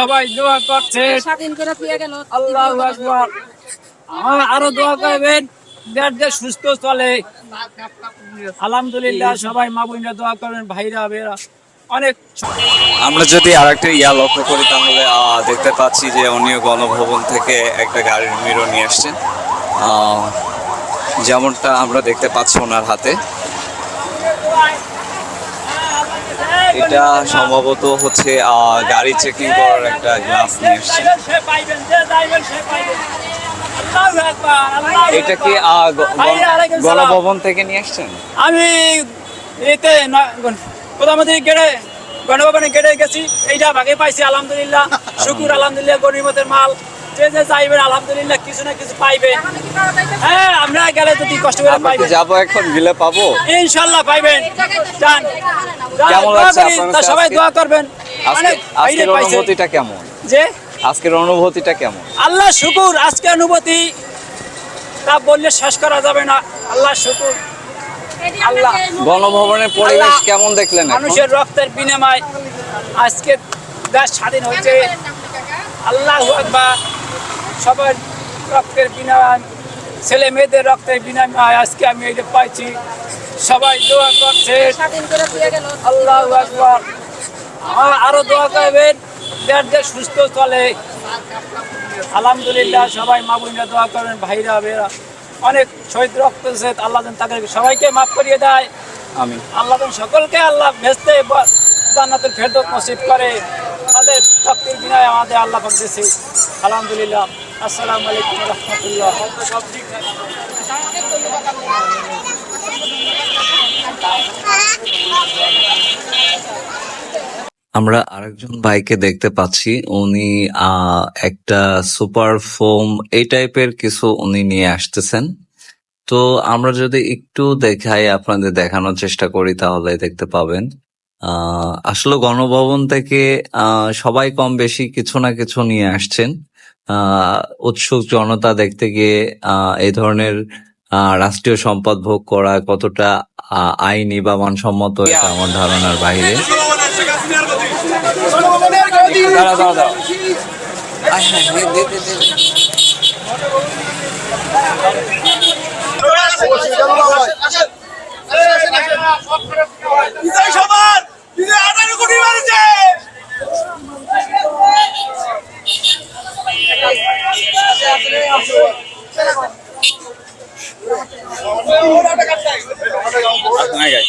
সবাই দোয়া করছে। স্বাধীন করে দিয়ে গেল। আল্লাহ আকবার। আমার আরও দোয়া করবেন দেশ দেশ সুস্থ চলে। আলহামদুলিল্লাহ সবাই মা বোনরা দোয়া করবেন ভাইরা বেরা অনেক আমরা যদি আর একটা ইয়া লক্ষ্য করি তাহলে আহ, দেখতে পাচ্ছি যে উনিও গণভবন থেকে একটা গাড়ির মিরর নিয়ে আসছেন। আহ, যেমনটা আমরা দেখতে পাচ্ছি ওনার হাতে। এটা সম্ভবত হচ্ছে গাড়ি চেকিং করার একটা গ্লাস নিয়ে এটা কি। গণভবন থেকে নিয়ে আসছেন আমি এতে প্রধানমন্ত্রী গেড়ে গণভবনে গেড়ে গেছি। এইটা ভাগে পাইছি আলহামদুলিল্লাহ। শুকুর আলহামদুলিল্লাহ গরিমতের মাল। যে যে চাইবেন আলহামদুলিল্লাহ কিছু না কিছু পাইবেন হ্যাঁ আমরা গেলে যদি কষ্ট করে পাইবেন যাব এখন? গেলে পাবো? ইনশাল্লাহ পাইবেন। যান। কেমন লাগছে আপনার সবাই দোয়া করবেন। আজকের অনুভূতিটা কেমন? যে? আজকের অনুভূতিটা কেমন? আল্লাহ শুকুর আজকে অনুভূতি। তা বললে শেষ করা যাবে না। আল্লাহ শুকুর। আল্লাহ। গণভবনের পরিবেশ কেমন দেখলেন মানুষের রক্তের বিনিময়। আজকে দেশ স্বাধীন হয়েছে। আল্লাহ আকবার। সবার রক্তের বিনিময় ছেলে মেয়েদের রক্তের বিনিময় আজকে আমি এটা পাইছি। সবাই দোয়া করছে। স্বাধীন করে দিয়ে গেল। আল্লাহ আকবার। আমার আরও দোয়া করবেন। দেশ দেশ সুস্থ চলে। আলহামদুলিল্লাহ সবাই মা বোনরা দোয়া করবেন ভাইরা বেরা অনেক শহীদ রক্ত আল্লাহ যেন তাদের সবাইকে মাফ করিয়ে দেয়। আমি আল্লাহ যেন সকলকে আল্লাহ ভেস্তে জান্নাতের ফেরদৌস নসিব করে। তাদের তক্তির বিনয় আমাদের আল্লাহ দিয়েছে। আলহামদুলিল্লাহ। আসসালামু আলাইকুম রহমতুল্লাহ। আমরা আরেকজন ভাইকে দেখতে পাচ্ছি। উনি একটা সুপার ফোম, এই টাইপের কিছু উনি নিয়ে আসতেছেন। তো আমরা যদি একটু দেখাই, আপনাদের দেখানোর চেষ্টা করি তাহলে দেখতে পাবেন। আসলে গণভবন থেকে সবাই কম বেশি কিছু না কিছু নিয়ে আসছেন। উৎসুক জনতা দেখতে গিয়ে এই ধরনের রাষ্ট্রীয় সম্পদ ভোগ করা কতটা আইনি বা মানসম্মত আমার ধারণার বাইরে। আপনার গায়ে।